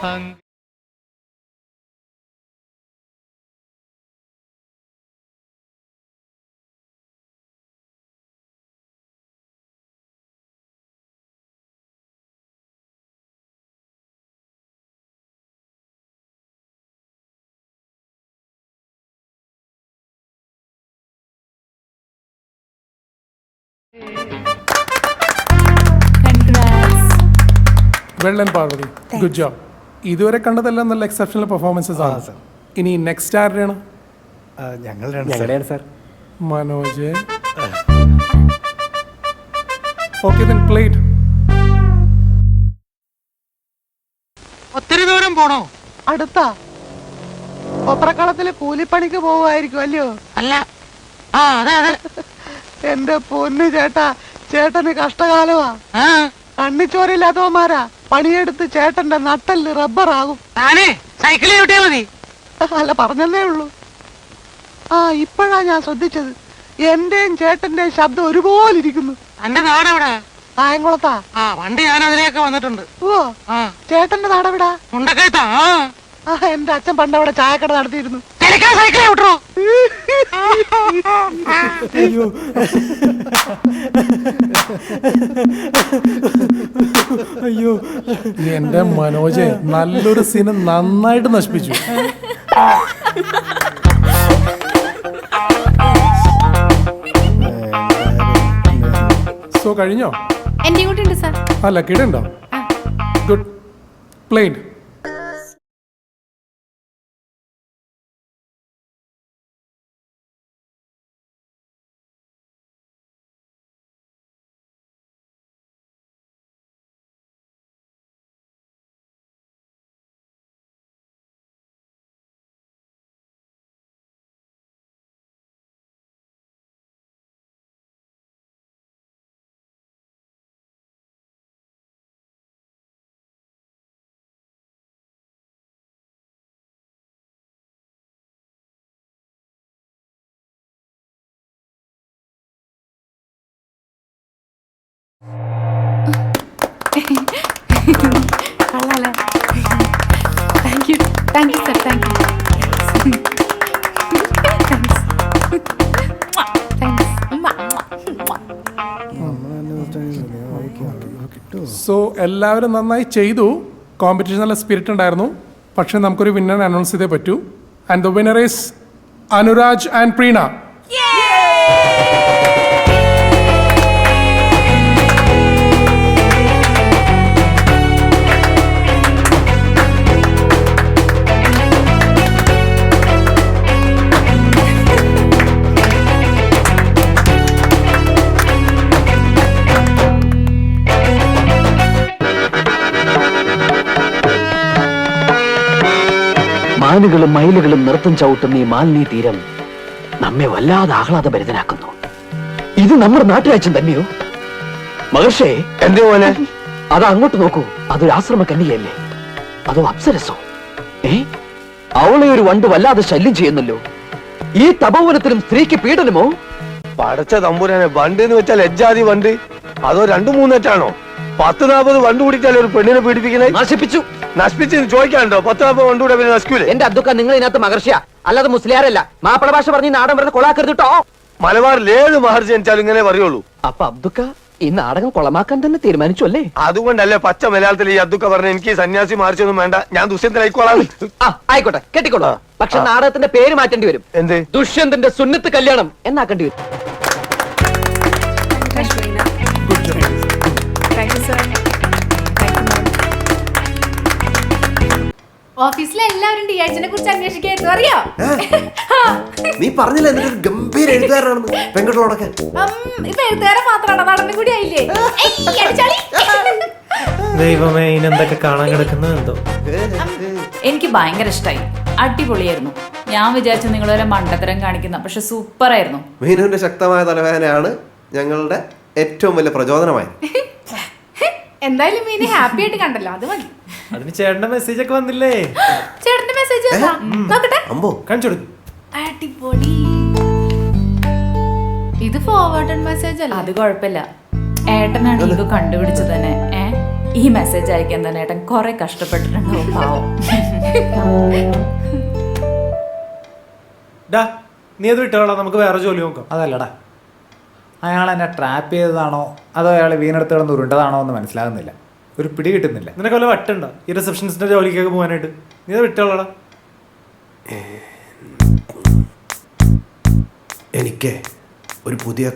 hungry Congrats. Well done, Parvati. Thanks. Good job. ഇതുവരെ കണ്ടതെല്ലാം നല്ല exceptional performances ആണ്. ഇനി നെക്സ്റ്റ് ആരുടെയാണ്? ഞങ്ങൾ ഞങ്ങളുടെയാണ് sir Manoj. Okay then plate ഒത്തിരി ദൂരം പോണോ? അടുത്താ. കൊപ്രക്കളത്തിൽ കൂലിപ്പണിക്ക് പോവുമായിരിക്കും അല്ലയോ? അല്ല. ആ അതെ അതെ. എന്റെ പൊന്നു ചേട്ടാ ചേട്ടന് കഷ്ടകാലമാ. ആ. കണ്ണിച്ചോരില്ലാത്തവന്മാരാ പണിയെടുത്ത് ചേട്ടന്റെ നട്ടൽ റബ്ബറാകും. താനേ സൈക്കിളിൽ വിട്ടിയാ മതി. അല്ല പറഞ്ഞതേ ഉള്ളൂ. ആ ഇപ്പോഴാ ഞാൻ ശ്രദ്ധിച്ചത്. എന്റെയും ചേട്ടന്റെയും ശബ്ദം ഒരുപോലെ ഇരിക്കുന്നു തന്റെ നാടെവിടെ? കായംകുളത്താ ആ വണ്ടി ഞാൻ അതിലേക്ക് വന്നിട്ടുണ്ട്. ഓ ചേട്ടന്റെ നാടെവിടാ? മുണ്ടക്കയത്താ. ആ. ആ എന്റെ അച്ഛൻ പണ്ടവിടെ ചായക്കട നടത്തിയിരുന്നു. തിരക്കാൻ സൈക്കിളിൽ വിട്ടോ അയ്യോ. അയ്യോ. എന്റെ മനോജ് നല്ലൊരു സീന് നന്നായിട്ട് നശിപ്പിച്ചു. സോ കഴിഞ്ഞോ? എന്റെ കൂടെ ഉണ്ട് സാർ. അല്ല കിടണ്ടോ? Good played thank you sir thank you so എല്ലാവരും നന്നായി ചെയ്തു. കോമ്പറ്റീഷൻ നല്ല സ്പിരിറ്റ് ഉണ്ടായിരുന്നു. പക്ഷേ നമുക്കൊരു വിന്നർ അനൗൺസ് ചെയ്തേ പറ്റൂ. And the winner is Anuraj and Preena മാനുകളും മയിലുകളും നൃത്തം ചവിട്ടുന്ന ഈ മാലിന്യ തീരം നമ്മെ വല്ലാതെ ആഹ്ലാദഭരിതനാക്കുന്നു. ഇത് നമ്മുടെ നാട്ടുരാജ്യം തന്നെയോ? മഹർഷേ എന്തേ പോലെ അത് അങ്ങോട്ട് നോക്കൂ. അതൊരു ആശ്രമ കന്യകയല്ലേ? അതോ അപ്സരസോ? ഏ? അവളെ ഒരു വണ്ട് വല്ലാതെ ശല്യം ചെയ്യുന്നല്ലോ. ഈ തപോവനത്തിലും സ്ത്രീക്ക് പീഡനമോ? പടച്ച തമ്പുരാനെ വണ്ട് എന്ന് വെച്ചാൽ എജ്ജാതി വണ്ട്. അതോ രണ്ടു മൂന്നെറ്റാണോ? പത്ത് നാൽപ്പത് വണ്ട് കൂടിച്ചാൽ ഒരു പെണ്ണിനെ പീഡിപ്പിക്കുന്നത് നശിപ്പിച്ചു. നശിപ്പിച്ച് ചോദിക്കാനുണ്ടോ? പത്ത് നാൽപ്പത് കൊണ്ടുകൂടെ കൂടെ പിന്നെ നശിക്കൂലേ? എന്റെ അബ്ദുക്ക നിങ്ങൾ ഇതിനകത്ത് മഹർഷിയ. അല്ലാതെ മുസ്ലിയാരല്ല. മാപ്പിള ഭാഷ പറഞ്ഞ് നാടൻ പറഞ്ഞ കൊളാക്കരുത് കേട്ടോ മലബാറിൽ ഏത് മഹർജി ജനിച്ചാലും ഇങ്ങനെ പറയുള്ളൂ. അപ്പൊ അബ്ദുക്ക ഈ നാടകം കൊളമാക്കാൻ തന്നെ തീരുമാനിച്ചു അല്ലേ? അതുകൊണ്ടല്ലേ പച്ച മലയാളത്തിൽ ഈ അബ്ദുക്ക പറഞ്ഞ എനിക്ക് സന്യാസി മാർച്ചൊന്നും വേണ്ട. ഞാൻ ദുഷ്യന്തനായിക്കോളാം ആ ആയിക്കോട്ടെ. കെട്ടിക്കോളൂ. പക്ഷെ നാടകത്തിന്റെ പേര് മാറ്റേണ്ടി വരും. എന്ത്? ദുഷ്യന്തന്റെ സുന്നത്ത് കല്യാണം എന്നാക്കേണ്ടി വരും. ഓഫീസിലെ എല്ലാവരും ഡി എച്ചിനെ കുറിച്ച് അന്വേഷിക്കായിരുന്നു അറിയോ? നീ പറഞ്ഞില്ല എന്നിട്ട് ഒരു ഗംഭീര എഴുത്തുകാരനാണെന്ന്? പെൺകുട്ടികളോടൊക്കെ. ഉം, ഇപ്പൊ എഴുത്തുകാരൻ മാത്രമാണ് നടനും കൂടി ആയില്ലേ? ഏയ്, അടിച്ചാളി. ദൈവമേ ഇനെന്തൊക്കെ കാണാൻ കിടക്കുന്നത് എന്തോ? എനിക്ക് ഭയങ്കര ഇഷ്ടമായി അടിപൊളിയായിരുന്നു. ഞാൻ വിചാരിച്ചു നിങ്ങളൊരു മണ്ടത്തരം കാണിക്കുന്ന പക്ഷെ സൂപ്പർ ആയിരുന്നു മീനുവിന്റെ ശക്തമായ തലവേദനയാണ് ഞങ്ങളുടെ ഏറ്റവും വലിയ പ്രചോദനമായി എന്തായാലും മീനെ ഹാപ്പി ആയിട്ട് കണ്ടല്ലോ അത് മതി. അതിന് ചേട്ടന്റെ മെസ്സേജ് ഒക്കെ വന്നില്ലേ? ചേട്ടന്റെ മെസ്സേജ് നോക്കട്ടെ. അമ്പോ. കാണിച്ചു അടിപൊളി. ഇത് ഫോർവേഡ് മെസ്സേജ് അല്ല? അത് കുഴപ്പമില്ല. ഏട്ടനാണ് ഇത് കണ്ടുപിടിച്ചത് തന്നെ. ഏ? ഈ മെസ്സേജ് അയക്കാൻ തന്നെ ഏട്ടൻ കുറെ കഷ്ടപ്പെട്ടിട്ടുണ്ടാവും പാവം. നീ അത് വിട്ടോളാം നമുക്ക് വേറെ ജോലി നോക്കാം. അതല്ലടാ. അയാൾ എന്നെ ട്രാപ്പ് ചെയ്തതാണോ? അതോ അയാൾ വീണെടുത്ത് കിടന്ന് ഉരുണ്ടതാണോ എന്ന് മനസ്സിലാകുന്നില്ല. ഒരു പിടി കിട്ടുന്നില്ല. നിനക്ക് വല്ല വട്ടുണ്ടോ? ഈ റിസപ്ഷനിസ്റ്റിന്റെ ജോലിക്കൊക്കെ പോകാനായിട്ട്. നീ അത് വിട്ടോളടാ. എനിക്ക് ഒരു പുതിയ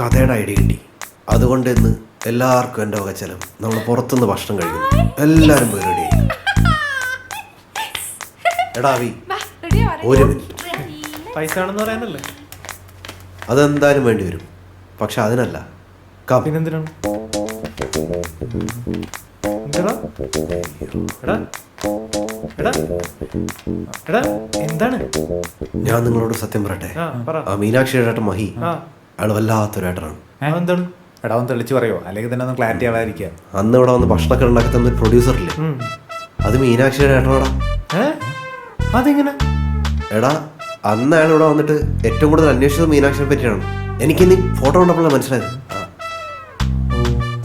കഥയുടെ ഐഡിയ കിട്ടി. അതുകൊണ്ട് ഇന്ന് എല്ലാവർക്കും എന്റെ വക ചെലവ്. നമ്മൾ പുറത്തുനിന്ന് ഭക്ഷണം കഴിക്കുന്നു. എല്ലാവരും പോയി റെഡി എടാ വി ഒരു മിനിറ്റ് പൈസ ആണെന്ന് പറയാനല്ലേ അതെന്തായാലും വേണ്ടി വരും. പക്ഷെ അതിനല്ല പിന്നെന്തിനാണ്? എന്താണ്? ഞാൻ നിങ്ങളോട് സത്യം പറയട്ടെ. ആ മീനാക്ഷിയുടെ ഏട്ടൻ മഹി അയാൾ വല്ലാത്തൊരു ഏട്ടനാണ് എന്താണ്? എടാ ഒന്ന് തെളിച്ച് പറയോ? അല്ലെങ്കിൽ തന്നെ ഒന്ന് ക്ലാരിറ്റി ആവാതിരിക്കുക. അന്ന് ഇവിടെ വന്ന് ഭക്ഷണമൊക്കെ ഉണ്ടാക്കി തന്ന പ്രൊഡ്യൂസർ ഇല്ലേ? അത് മീനാക്ഷിയുടെ ഏട്ടനാടാ. അതെങ്ങനെ? എടാ അന്ന് അയാൾ ഇവിടെ വന്നിട്ട് ഏറ്റവും കൂടുതൽ അന്വേഷിച്ചത് മീനാക്ഷിയെ പറ്റിയാണ്. എനിക്കിനി ഫോട്ടോ കണ്ടപ്പോഴാണ് മനസ്സിലായത്.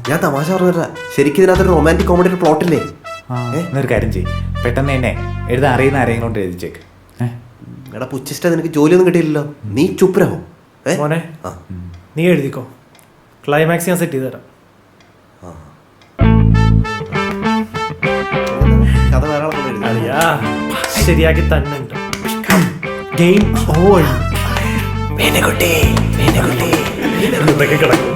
ഞാൻ തമാശ പറഞ്ഞില്ല ശരിക്കും ഇതിനകത്തൊരു റൊമാന്റിക് കോമഡി പ്ലോട്ടില്ലേ ആ എന്നൊരു കാര്യം ചെയ്യും. പെട്ടെന്ന് തന്നെ എഴുതാൻ അറിയുന്ന ആരെയും കൊണ്ട് എഴുതിച്ചേക്ക്? എടാ പുച്ചിഷ്ട നിനക്ക് ജോലിയൊന്നും കിട്ടിയില്ലല്ലോ. നീ ചുപ്രഹോ ഏ? മോനെ നീ എഴുതിക്കോ. ക്ലൈമാക്സ് ഞാൻ സെറ്റ് ചെയ്ത് തരാം. കഥ വേറെ ശരിയാക്കി തന്നെ ഗെയിം ഓവർ മീനുകുട്ടി മീനുകുട്ടി ഇതൊക്കെ കിടക്കും.